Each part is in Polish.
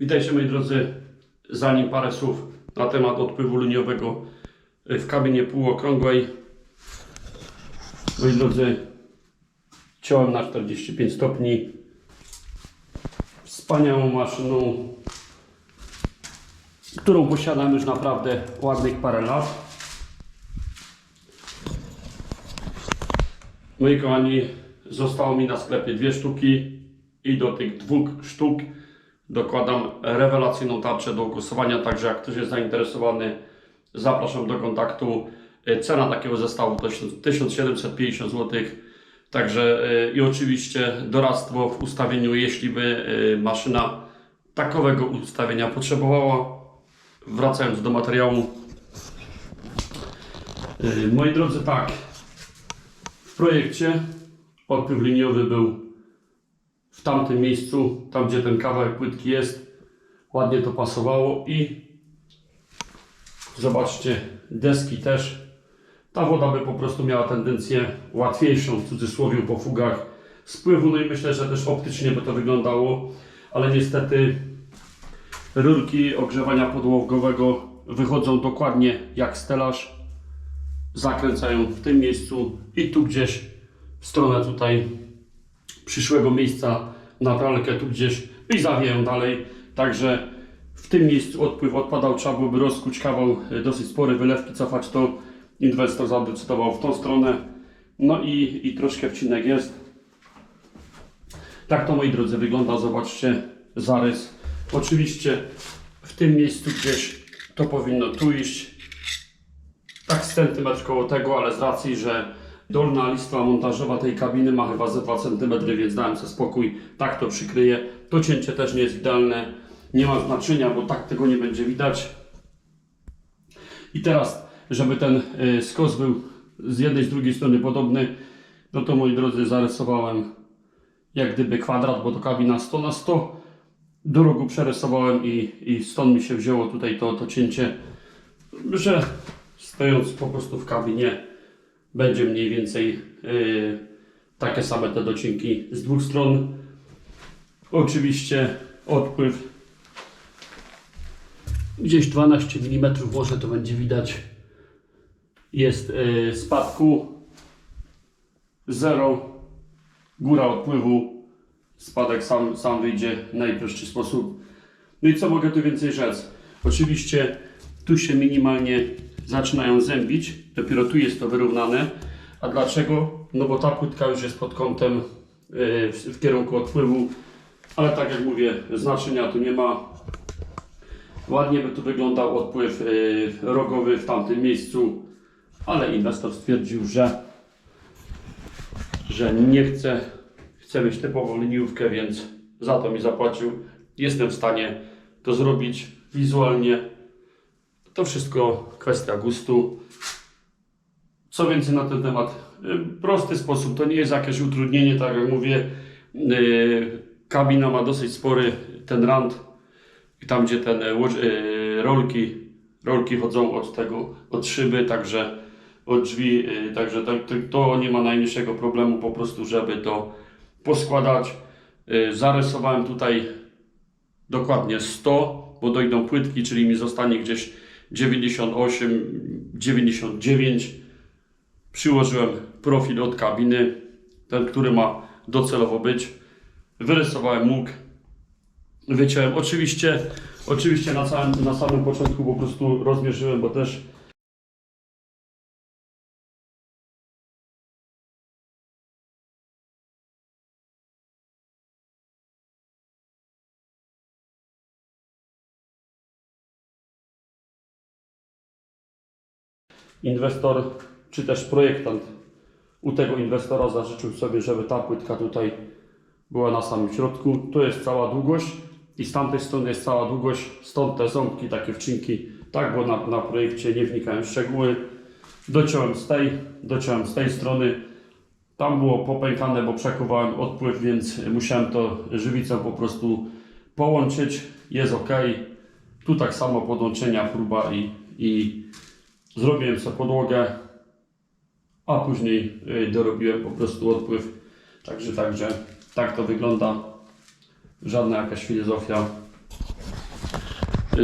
Witajcie moi drodzy. Zanim parę słów na temat odpływu liniowego w kabinie półokrągłej. Moi drodzy, ciąłem na 45 stopni. Wspaniałą maszyną, którą posiadam już naprawdę ładnych parę lat. Moi kochani, zostało mi na sklepie dwie sztuki i do tych dwóch sztuk dokładam rewelacyjną tarczę do głosowania, także jak ktoś jest zainteresowany, zapraszam do kontaktu. E, Cena takiego zestawu to 1750 zł. Także e, i oczywiście doradztwo w ustawieniu, jeśli by e, maszyna takowego ustawienia potrzebowała. Wracając do materiału. Moi drodzy, tak. W projekcie odpływ liniowy był w tamtym miejscu, tam gdzie ten kawałek płytki jest, ładnie to pasowało i zobaczcie, deski też. Ta woda by po prostu miała tendencję łatwiejszą w cudzysłowie po fugach spływu, no i myślę, że też optycznie by to wyglądało, ale niestety rurki ogrzewania podłogowego wychodzą dokładnie jak stelaż, zakręcają w tym miejscu i tu gdzieś w stronę tutaj przyszłego miejsca na pralkę tu gdzieś i zawijają dalej. Także w tym miejscu odpływ odpadał, trzeba byłoby rozkuć kawał e, dosyć spory wylewki, cofać to. Inwestor zadecydował w tą stronę. No i, i troszkę wcinek jest. Tak to moi drodzy wygląda, zobaczcie zarys. Oczywiście w tym miejscu gdzieś to powinno tu iść. Tak centymetr koło tego, ale z racji, że dolna listwa montażowa tej kabiny ma chyba ze 2 cm, więc dałem sobie spokój, tak to przykryję. To cięcie też nie jest idealne, nie ma znaczenia, bo tak tego nie będzie widać. I teraz, żeby ten y, skos był z jednej, z drugiej strony podobny, no to moi drodzy zarysowałem jak gdyby kwadrat, bo to kabina 100 na 100 do rogu przerysowałem i, i stąd mi się wzięło tutaj to, to cięcie, że stojąc po prostu w kabinie będzie mniej więcej yy, takie same te docinki z dwóch stron. Oczywiście odpływ. Gdzieś 12 mm może to będzie widać. Jest yy, spadku. 0 góra odpływu. Spadek sam, sam wyjdzie w najprostszy sposób. No i co mogę tu więcej rzec? Oczywiście tu się minimalnie zaczynają zębić dopiero tu jest to wyrównane a dlaczego? no bo ta płytka już jest pod kątem yy, w, kierunku odpływu ale tak jak mówię znaczenia tu nie ma ładnie by tu wyglądał odpływ yy, rogowy w tamtym miejscu ale inwestor stwierdził, że że nie chce, chce mieć typową liniówkę, więc za to mi zapłacił. Jestem w stanie to zrobić wizualnie. To wszystko kwestia gustu. Co więcej na ten temat? Y, Prosty sposób, to nie jest jakieś utrudnienie, tak jak mówię. y, Kabina ma dosyć spory ten rand, tam gdzie ten y, rolki, rolki chodzą od tego, od szyby, także od drzwi, także to, to, nie ma najmniejszego problemu po prostu, żeby to poskładać. Zarysowałem tutaj dokładnie 100, bo dojdą płytki, czyli mi zostanie gdzieś 98, 99. Przyłożyłem profil od kabiny, ten, który ma docelowo być. Wyrysowałem łuk, wyciąłem. Oczywiście, oczywiście na, na samym początku po prostu rozmierzyłem, bo też inwestor czy też projektant u tego inwestora zażyczył sobie, żeby ta płytka tutaj była na samym środku. To jest cała długość i z tamtej strony jest cała długość, stąd te ząbki, takie wcinki. Tak, bo na, na projekcie nie wnikałem w szczegóły. Dociąłem z tej, dociąłem z tej strony. Tam było popękane, bo przekuwałem odpływ, więc musiałem to żywicą po prostu połączyć. Jest ok. Tu tak samo podłączenia, próba i, i Zrobiłem sobie podłogę, a później y, dorobiłem po prostu odpływ. Także, także tak to wygląda. Żadna jakaś filozofia.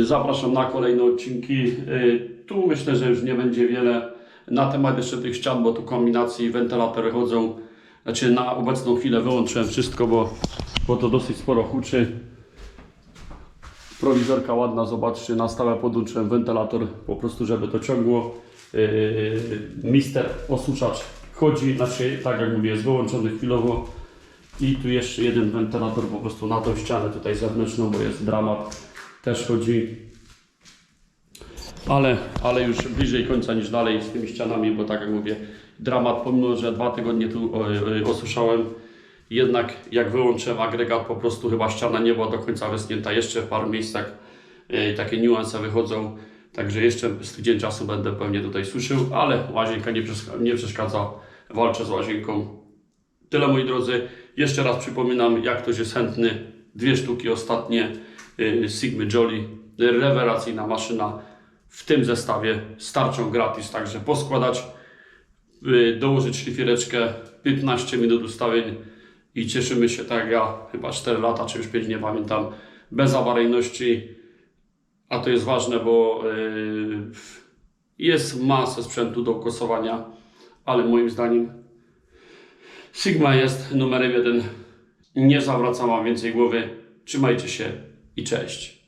Zapraszam na kolejne odcinki. Y, Tu myślę, że już nie będzie wiele na temat jeszcze tych ścian, bo tu kombinacji wentylatory chodzą. Znaczy na obecną chwilę wyłączyłem wszystko, bo, bo to dosyć sporo huczy. Prowizorka ładna, zobaczcie, na stałe podłączyłem wentylator, po prostu żeby to ciągło. Yy, mister osuszacz chodzi, znaczy tak jak mówię, jest wyłączony chwilowo. I tu jeszcze jeden wentylator po prostu na tą ścianę tutaj zewnętrzną, bo jest dramat, też chodzi. Ale, ale już bliżej końca niż dalej z tymi ścianami, bo tak jak mówię, dramat, pomimo że dwa tygodnie tu osuszałem, jednak jak wyłączyłem agregat, po prostu chyba ściana nie była do końca wyschnięta. Jeszcze w paru miejscach e, takie niuanse wychodzą. Także jeszcze z tydzień czasu będę pewnie tutaj suszył, ale łazienka nie, przeszka- nie przeszkadza. Walczę z łazienką. Tyle moi drodzy. Jeszcze raz przypominam, jak ktoś jest chętny. Dwie sztuki ostatnie y, Sigmy Jolly. Rewelacyjna maszyna w tym zestawie. Starczą gratis, także poskładać, y, dołożyć szlifiereczkę, 15 minut ustawień i cieszymy się tak ja, chyba 4 lata, czy już 5, nie pamiętam, bez awaryjności. A to jest ważne, bo y, jest masę sprzętu do kosowania, ale moim zdaniem Sigma jest numerem jeden. Nie zawracam wam więcej głowy. Trzymajcie się i cześć.